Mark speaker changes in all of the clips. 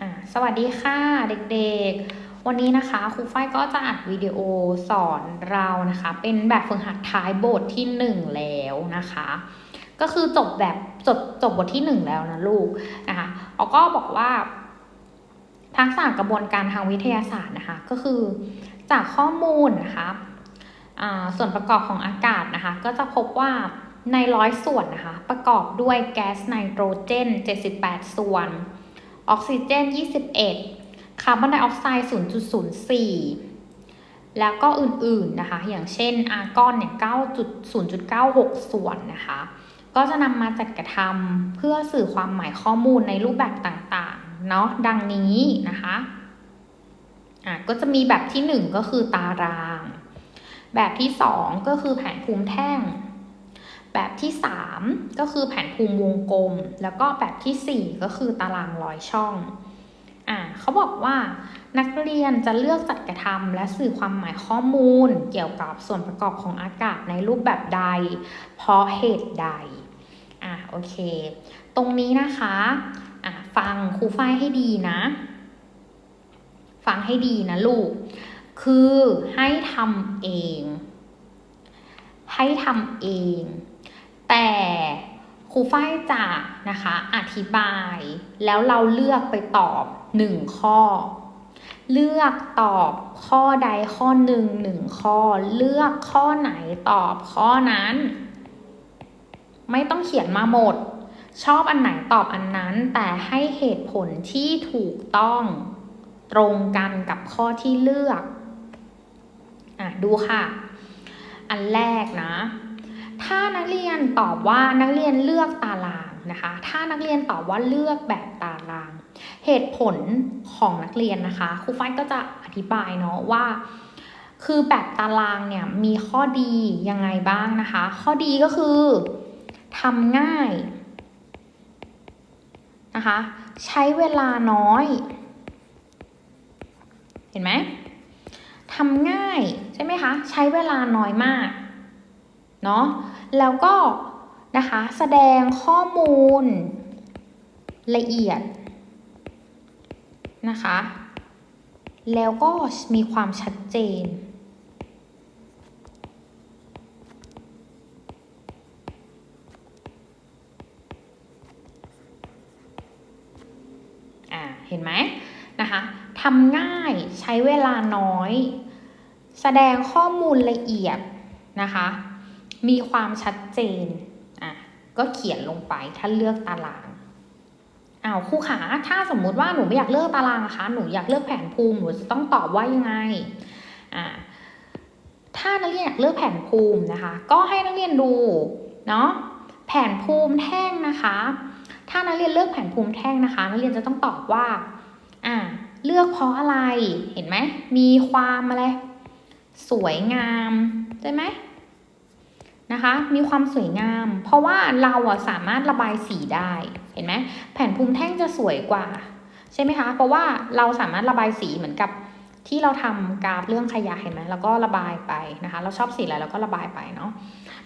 Speaker 1: อ่าสวัสดีค่ะเด็กๆ วันนี้นะคะครูฝ้ายก็จะอัดวิดีโอสอนเรานะคะ เป็นแบบฝึกหัดท้ายบทที่หนึ่งแล้วนะคะ ก็คือจบแบบจบจบบทที่หนึ่งแล้วนะลูกนะคะออก็บอกว่า ทักษะกระบวนการทางวิทยาศาสตร์นะคะ ก็คือจากข้อมูลนะคะส่วนประกอบของอากาศนะคะ ก็จะพบว่าในร้อยส่วนนะคะ ประกอบด้วยแก๊สไนโตรเจน 78 ส่วน ออกซิเจน 21 คาร์บอนไดออกไซด์ 0.04 แล้วก็อื่นๆนะคะ อย่างเช่นอาร์กอนเนี่ย 9.0.96 ส่วนนะคะ ก็จะนำมาจัดกระทำเพื่อสื่อความหมายข้อมูลในรูปแบบต่างๆ เนาะ ดังนี้นะคะอะก็จะมีแบบที่ 1 ก็คือตาราง แบบที่ 2 ก็คือแผนภูมิแท่ง แบบที่ 3 ก็คือแผนภูมิวงกลม แล้วก็แบบที่ 4 ก็คือตารางร้อยช่องอ่าเขาบอกว่านักเรียนจะเลือกจัดกระทำและสื่อความหมายข้อมูล เกี่ยวกับส่วนประกอบของอากาศในรูปแบบใด เพราะเหตุใดอ่าโอเค ตรงนี้นะคะอ่าฟังครูฝ้ายให้ดีนะ ฟังให้ดีนะลูก คือให้ทำเอง ให้ทำเอง แต่ครูฝ้ายจะนะคะอธิบายแล้วเราเลือกไปตอบหนึ่งข้อ เลือกตอบข้อใดข้อหนึ่งหนึ่งข้อ เลือกข้อไหนตอบข้อนั้น ไม่ต้องเขียนมาหมด ชอบอันไหนตอบอันนั้น แต่ให้เหตุผลที่ถูกต้องตรงกันกับข้อที่เลือกอะดูค่ะ อันแรกนะ ถ้านักเรียนตอบว่านักเรียนเลือกตารางนะคะ ถ้านักเรียนตอบว่าเลือกแบบตาราง เหตุผลของนักเรียนนะคะ ครูฝ้ายก็จะอธิบายเนาะว่า คือแบบตารางเนี่ยมีข้อดียังไงบ้างนะคะ ข้อดีก็คือทำง่ายนะคะ ใช้เวลาน้อย เห็นไหมทำง่ายใช่ไหมคะ ใช้เวลาน้อยมาก เนาะแล้วก็นะคะแสดงข้อมูลละเอียดนะคะ แล้วก็มีความชัดเจนอ่าเห็นไหมนะคะทำง่ายใช้เวลาน้อย แสดงข้อมูลละเอียดนะคะ มีความชัดเจนอะก็เขียนลงไปถ้าเลือกตารางอ้าวครูขาถ้าสมมุติว่าหนูไม่อยากเลือกตารางนะคะหนูอยากเลือกแผนภูมิหนูจะต้องตอบว่ายังไงอ่าถ้านักเรียนอยากเลือกแผนภูมินะคะ ก็ให้นักเรียนดูเนาะแผนภูมิแท่งนะคะ ถ้านักเรียนเลือกแผนภูมิแท่งนะคะนักเรียนจะต้องตอบว่าอ่าเลือกเพราะอะไรเห็นไหมมีความอะไรสวยงามใช่ไหม นะคะ มีความสวยงาม เพราะว่าเราอะสามารถระบายสีได้ เห็นไหมแผ่นภูมิแท่งจะสวยกว่า ใช่ไหมคะ เพราะว่าเราสามารถระบายสีเหมือนกับที่เราทำกราฟเรื่องขยะเห็นไหมแล้วก็ระบายไปนะคะ เราชอบสีอะไรเราก็ระบายไปเนาะ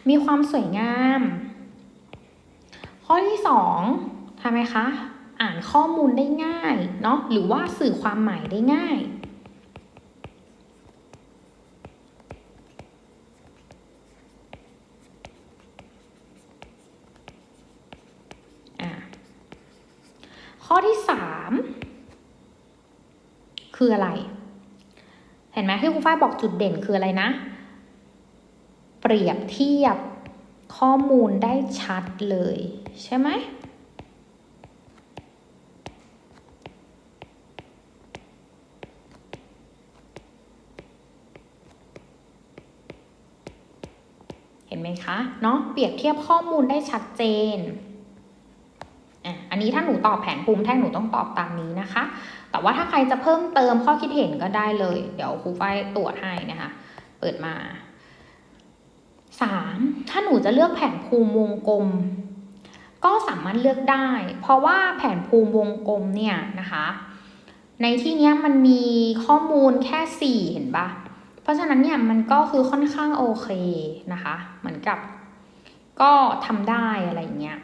Speaker 1: มีความสวยงาม ข้อที่สองทำไมคะ อ่านข้อมูลได้ง่ายเนาะ หรือว่าสื่อความหมายได้ง่าย ข้อที่สามคืออะไร เห็นไหมที่ครูฝ้ายบอกจุดเด่นคืออะไรนะ เปรียบเทียบข้อมูลได้ชัดเลย ใช่ไหมเห็นไหมคะเนาะเปรียบเทียบข้อมูลได้ชัดเจน อันนี้ถ้าหนูตอบแผนภูมิแท่งหนูต้องตอบตามนี้นะคะ แต่ว่าถ้าใครจะเพิ่มเติมข้อคิดเห็นก็ได้เลย เดี๋ยวครูฝ้ายตรวจให้นะคะ เปิดมาสามถ้าหนูจะเลือกแผนภูมิวงกลม ก็สามารถเลือกได้ เพราะว่าแผนภูมิวงกลมเนี่ยนะคะ ในที่นี้มันมีข้อมูลแค่สี่เห็นปะเพราะฉะนั้นเนี่ยมันก็คือค่อนข้างโอเคนะคะ เหมือนกับก็ทำได้อะไรอย่างเงี้ย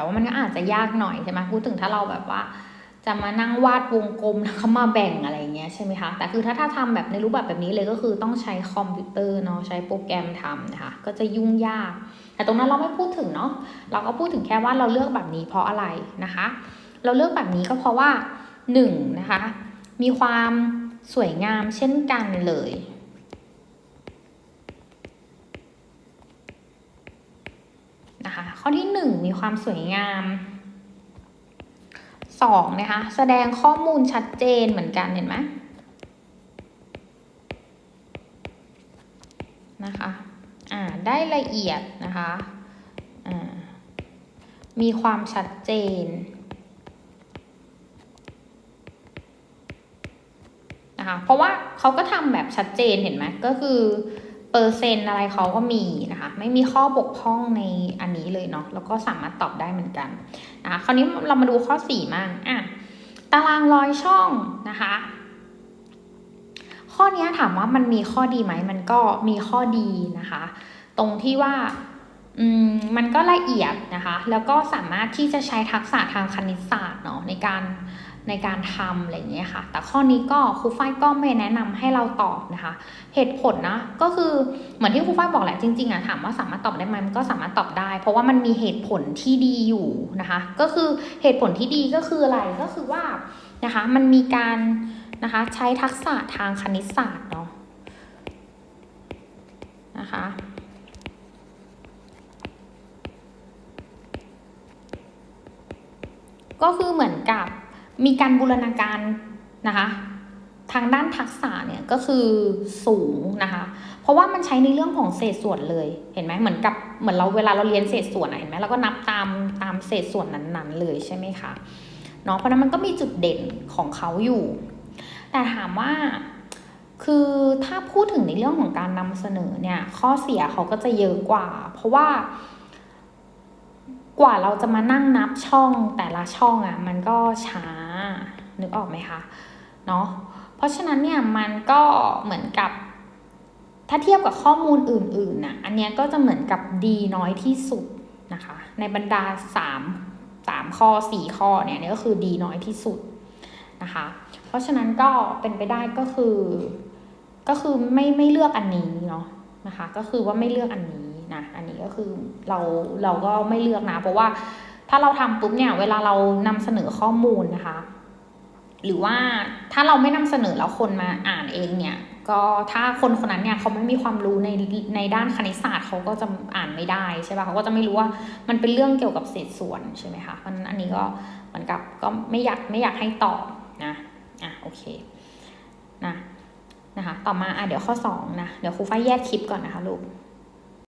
Speaker 1: แต่ว่ามันก็อาจจะยากหน่อยใช่ไหมพูดถึงถ้าเราแบบว่า จะมานั่งวาดวงกลมแล้วก็มาแบ่งอะไรเงี้ยใช่ไหมคะแต่คือถ้าถ้าทำแบบในรูปแบบแบบนี้เลยก็คือต้องใช้คอมพิวเตอร์เนาะใช้โปรแกรมทำนะคะก็จะยุ่งยาก แต่ตรงนั้นเราไม่พูดถึงเนาะเราก็พูดถึงแค่ว่าเราเลือกแบบนี้เพราะอะไรนะคะ เราเลือกแบบนี้ก็เพราะว่าหนึ่งนะคะมีความสวยงามเช่นกันเลยนะคะ ข้อที่หนึ่ง มีความสวยงามสองนะคะแสดงข้อมูลชัดเจนเหมือนกันเห็นไหมนะคะอ่าได้ละเอียดนะคะอ่ามีความชัดเจนนะคะเพราะว่าเขาก็ทำแบบชัดเจนเห็นไหมก็คือ เปอร์เซ็นต์อะไรเขาก็มีนะคะ ไม่มีข้อบกพร่องในอันนี้เลยเนาะแล้วก็สามารถตอบได้เหมือนกันนะคะคราวนี้เรามาดูข้อสี่มั่งอะตารางร้อยช่องนะคะ ข้อนี้ถามว่ามันมีข้อดีไหมมันก็มีข้อดีนะคะ ตรงที่ว่าอืมมันก็ละเอียดนะคะ แล้วก็สามารถที่จะใช้ทักษะทางคณิตศาสตร์เนาะในการ ในการทำอะไรอย่างเงี้ยค่ะ แต่ข้อนี้ก็ครูฝ้ายก็ไม่แนะนำให้เราตอบนะคะ เหตุผลนะก็คือเหมือนที่ครูฝ้ายบอกแหละจริงๆอะถามว่าสามารถตอบได้ไหมมันก็สามารถตอบได้ เพราะว่ามันมีเหตุผลที่ดีอยู่นะคะ ก็คือเหตุผลที่ดีก็คืออะไรก็คือว่านะคะมันมีการนะคะใช้ทักษะทางคณิตศาสตร์เนาะนะคะก็คือเหมือนกับ มีการบูรณาการนะคะทางด้านทักษะเนี่ยก็คือสูงนะคะ เพราะว่ามันใช้ในเรื่องของเศษส่วนเลย เห็นไหมเหมือนกับเหมือนเราเวลาเราเรียนเศษส่วนเห็นไหมเราก็นับตามตามเศษส่วนนั้นๆ เลยใช่ไหมคะเนาะเพราะนั้นมันก็มีจุดเด่นของเขาอยู่ แต่ถามว่าคือถ้าพูดถึงในเรื่องของการนำเสนอเนี่ย ข้อเสียเขาก็จะเยอะกว่า เพราะว่ากว่าเราจะมานั่งนับช่องแต่ละช่องอะ่ะมันก็ช้า นึกออกไหมคะเนาะเพราะฉะนั้นเนี่ยมันก็เหมือนกับ ถ้าเทียบกับข้อมูลอื่นๆนะอันเนี้ยก็จะเหมือนกับดีน้อยที่สุดนะคะ ในบรรดาสามสามข้อสี่ข้อเนี่ยนี่ก็คือดีน้อยที่สุดนะคะ เพราะฉะนั้นก็เป็นไปได้ก็คือ ก็คือไม่ไม่เลือกอันนี้เนาะนะคะก็คือว่าไม่เลือกอันนี้นะอันนี้ก็คือเราเราก็ไม่เลือกนะ เพราะว่าถ้าเราทำปุ๊บเนี่ยเวลาเรานำเสนอข้อมูลนะคะ หรือว่าถ้าเราไม่นำเสนอแล้วคนมาอ่านเองเนี่ยก็ถ้าคนคนนั้นเนี่ยเขาไม่มีความรู้ในในด้านคณิตศาสตร์เขาก็จะอ่านไม่ได้ใช่ปะเขาก็จะไม่รู้ว่ามันเป็นเรื่องเกี่ยวกับเศษส่วนใช่ไหมคะเพราะนั้นอันนี้ก็เหมือนกับก็ไม่อยากไม่อยากให้ตอบนะอะโอเคนะนะคะต่อมาอะเดี๋ยวข้อสองนะเดี๋ยวครูฝ้ายแยกคลิปก่อนนะคะลูก